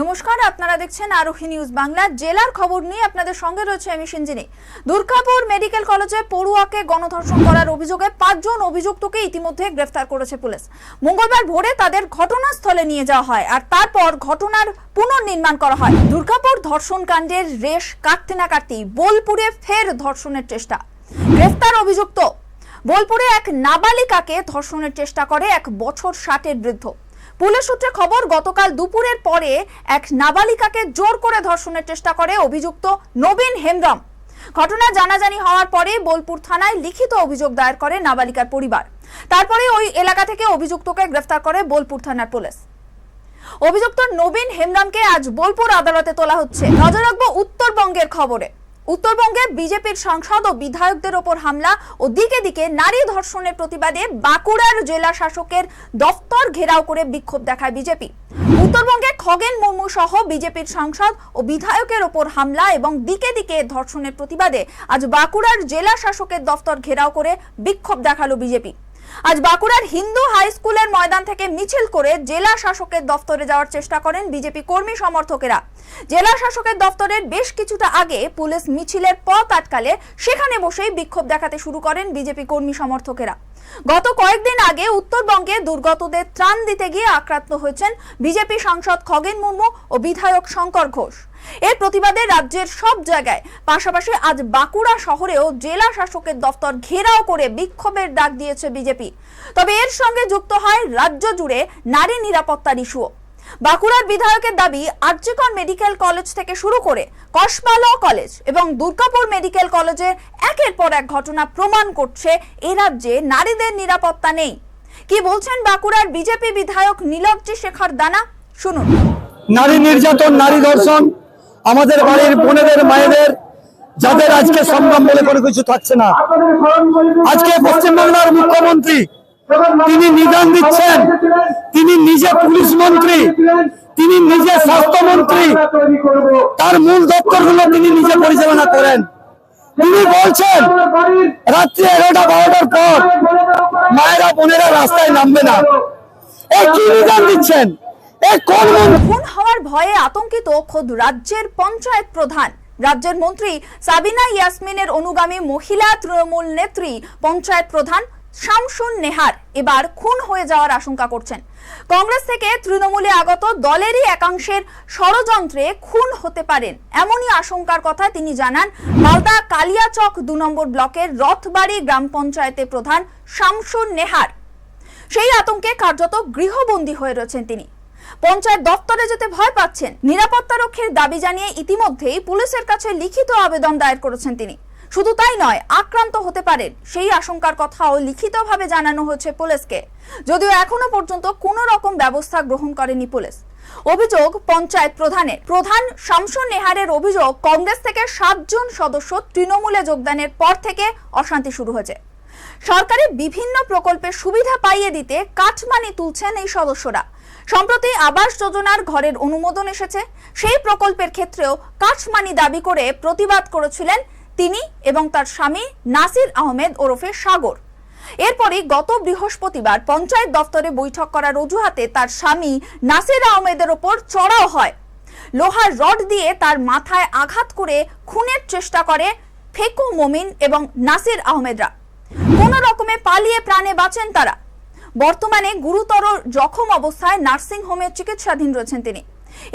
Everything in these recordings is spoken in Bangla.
নমস্কার, আপনারা দেখছেন আরোহী নিউজ বাংলা। জেলার খবর নিয়ে আপনাদের সঙ্গে রয়েছে আমি সিঞ্জিনী। দুর্গাপুর মেডিকেল কলেজে পড়ুয়াকে গণধর্ষণ করার অভিযোগে পাঁচজন অভিযুক্তকে ইতিমধ্যে গ্রেফতার করেছে পুলিশ। মঙ্গলবার ভোরে তাদের ঘটনাস্থলে নিয়ে যাওয়া হয় আর তারপর ঘটনার পুনর্নির্মাণ করা হয়। দুর্গাপুর ধর্ষণ কাণ্ডের রেশ কাটতে না কাটতেই বোলপুরে ফের ধর্ষণের চেষ্টা। গ্রেফতার অভিযুক্ত। বোলপুরে এক নাবালিকাকে ধর্ষণের চেষ্টা করে এক বছর ষাটের বৃদ্ধ। পুলিশ সূত্রে খবর, গতকাল দুপুরের পরে এক নাবালিকাকে জোর করে ধর্ষণের চেষ্টা করে অভিযুক্ত নবীন হেমব্রম। ঘটনা জানাজানি হওয়ার পরে বোলপুর থানায় লিখিত অভিযোগ দায়ের করে নাবালিকার পরিবার। তারপরে ওই এলাকা থেকে অভিযুক্তকে গ্রেফতার করে বোলপুর থানার পুলিশ। অভিযুক্ত নবীন হেমরামকে আজ বোলপুর আদালতে তোলা হচ্ছে। নজর রাখব উত্তরবঙ্গের খবরে। উত্তরবঙ্গে বিজেপির সাংসদ ও বিধায়কদের ওপর হামলা ও দিকে দিকে নারী ধর্ষণের প্রতিবাদে বাঁকুড়ার জেলা শাসকের দফতর ঘেরাও করে বিক্ষোভ দেখায় বিজেপি। উত্তরবঙ্গে খগেন মুর্মু সহ বিজেপির সাংসদ ও বিধায়কের ওপর হামলা এবং দিকে দিকে ধর্ষণের প্রতিবাদে আজ বাঁকুড়ার জেলা শাসকের দফতর ঘেরাও করে বিক্ষোভ দেখাল বিজেপি। আজ বাঁকুড়ার হিন্দু হাই স্কুলের ময়দান থেকে মিছিল করে জেলা শাসকের দফতরে যাওয়ার চেষ্টা করেন বিজেপি কর্মী সমর্থকেরা। জেলা শাসকের দফতরের বেশ কিছুটা আগে পুলিশ মিছিলের পথ আটকালে সেখানে বসেই বিক্ষোভ দেখাতে শুরু করেন বিজেপি কর্মী সমর্থকেরা। গত কয়েকদিন আগে উত্তরবঙ্গে দুর্গতদের ত্রাণ দিতে গিয়ে আক্রান্ত হয়েছেন বিজেপি সাংসদ খগেন মুর্মু ও বিধায়ক শঙ্কর ঘোষ। এর প্রতিবাদে রাজ্যের সব জায়গায়, পাশাপাশি আজ বাঁকুড়া শহরেও জেলা শাসকের দফতর ঘেরাও করে বিক্ষোভের ডাক দিয়েছে বিজেপি। তবে এর সঙ্গে যুক্ত হয় রাজ্য জুড়ে নারী নিরাপত্তার ইস্যুও। বাঁকুড়ার বিধায়কের দাবি, আর্যিকর মেডিকেল কলেজ থেকে শুরু করে কসবা ল কলেজ এবং দুর্গাপুর মেডিকেল কলেজের একের পর এক ঘটনা প্রমাণ করছে এ রাজ্যে নারীদের নিরাপত্তা নেই। কি বলছেন বাঁকুড়ার বিজেপি বিধায়ক নীলজ্জি শেখর দানা? শুনুন। নারী নির্যাতন, নারী ধর্ষণ আমাদের বাড়ির বোনেদের, মায়েদের, যাদের আজকে সংগ্রাম বলে কোনো কিছু থাকছে না। আজকে পশ্চিমবাংলার মুখ্যমন্ত্রী তিনি নিদান দিচ্ছেন। তিনি নিজে পুলিশ মন্ত্রী। তিনি নিজে স্বাস্থ্যমন্ত্রী তার মূল দপ্তরগুলো তিনি নিজে পরিচালনা করেন। তিনি বলছেন, রাত্রি এগারোটা বারোটার পর মায়েরা বোনেরা রাস্তায় নামবে না। এই কি নিদান দিচ্ছেন? খুন হওয়ার ভয়ে আতঙ্কিত খোদ রাজ্যের পঞ্চায়েত প্রধান। রাজ্যের মন্ত্রী সাবিনা ইয়াসমিনের অনুগামী মহিলা তৃণমূল নেত্রী, পঞ্চায়েত প্রধান শামসুন নেহার এবার খুন হয়ে যাওয়ার আশঙ্কা করছেন। কংগ্রেস থেকে তৃণমূলে আগত দলেরই একাংশের ষড়যন্ত্রে খুন হতে পারেন এমনই আশঙ্কার কথা তিনি জানান মালদা কালিয়াচক দু নম্বর ব্লকের রথবাড়ি গ্রাম পঞ্চায়েতের প্রধান শামসুন নেহার। সেই আতঙ্কে কার্যত গৃহবন্দী হয়ে রয়েছেন তিনি। পঞ্চায়েত দপ্তরে যেতে ভয় পাচ্ছেন। নিরাপত্তা রক্ষীর দাবি জানিয়ে ইতিমধ্যেই পুলিশের কাছে লিখিত আবেদন দায়ের করেছেন তিনি। শুধু তাই নয়, আক্রান্ত হতে পারেন। সেই আশঙ্কার কথাও লিখিতভাবে জানানো হয়েছে পুলিশকে। যদিও এখনও পর্যন্ত কোনো রকম ব্যবস্থা গ্রহণ করেনি পুলিশ। অভিযোগ পঞ্চায়েত প্রধানের। প্রধান শামসুন নেহারের অভিযোগ, কংগ্রেস থেকে সাতজন সদস্য তৃণমূলে যোগদানের পর থেকে অশান্তি শুরু হয়েছে। সরকারের বিভিন্ন প্রকল্পের সুবিধা পাইয়ে দিতে কাঠমানি তুলছেন এই সদস্যরা। সম্প্রতি আবাস যোজনার ঘরের অনুমোদন এসেছে। সেই প্রকল্পের ক্ষেত্রেও কাঠমানি দাবি করে প্রতিবাদ করেছিলেন তিনি এবং তার স্বামী নাসির আহমেদ ওরফে সাগর। এরপরই গত বৃহস্পতিবার পঞ্চায়েত দফতরে বৈঠক করার অজুহাতে তার স্বামী নাসির আহমেদের ওপর চড়াও হয়। লোহার রড দিয়ে তার মাথায় আঘাত করে খুনের চেষ্টা করে ফেকু মমিন এবং নাসির আহমেদরা। কোনো রকমে পালিয়ে প্রাণে বাঁচেন তারা। বর্তমানে গুরুতর জখম অবস্থায় নার্সিং হোমে চিকিৎসাধীন রয়েছেন তিনি।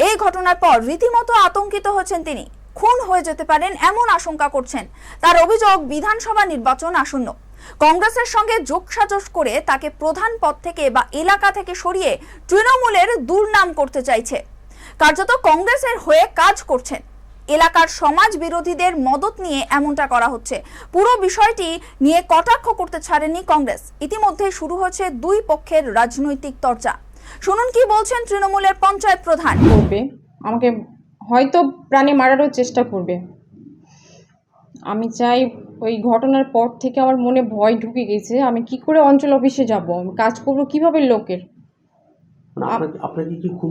এই ঘটনার পর রীতিমতো আতঙ্কিত হয়েছেন তিনি। খুন হয়ে যেতে পারেন এমন আশঙ্কা করছেন। তার অভিযোগ বিধানসভা নির্বাচন আসন্ন। কংগ্রেসের সঙ্গে যোগসাজশ করে তাকে প্রধান পদ থেকে বা এলাকা থেকে সরিয়ে তৃণমূলের দুর্নাম করতে চাইছে। কার্যত কংগ্রেসের হয়ে কাজ করছেন। এলাকার সমাজ বিরোধীদের মদত নিয়ে এমনটা করা হচ্ছে। পুরো বিষয়টি নিয়ে কটাক্ষ করতে ছাড়েনি কংগ্রেস। ইতিমধ্যে শুরু হচ্ছে দুই পক্ষের রাজনৈতিক চর্চা। শুনুন কি বলছেন তৃণমূলের পঞ্চায়েত প্রধান। আমাকে হয়তো প্রাণে মারারও চেষ্টা করবে। আমি চাই ওই ঘটনার পর থেকে আমার মনে ভয় ঢুকে গেছে, আমি কি করে অঞ্চল অফিসে যাব? কাজ করব কীভাবে লোকের? মানে আপনাকে কি খুন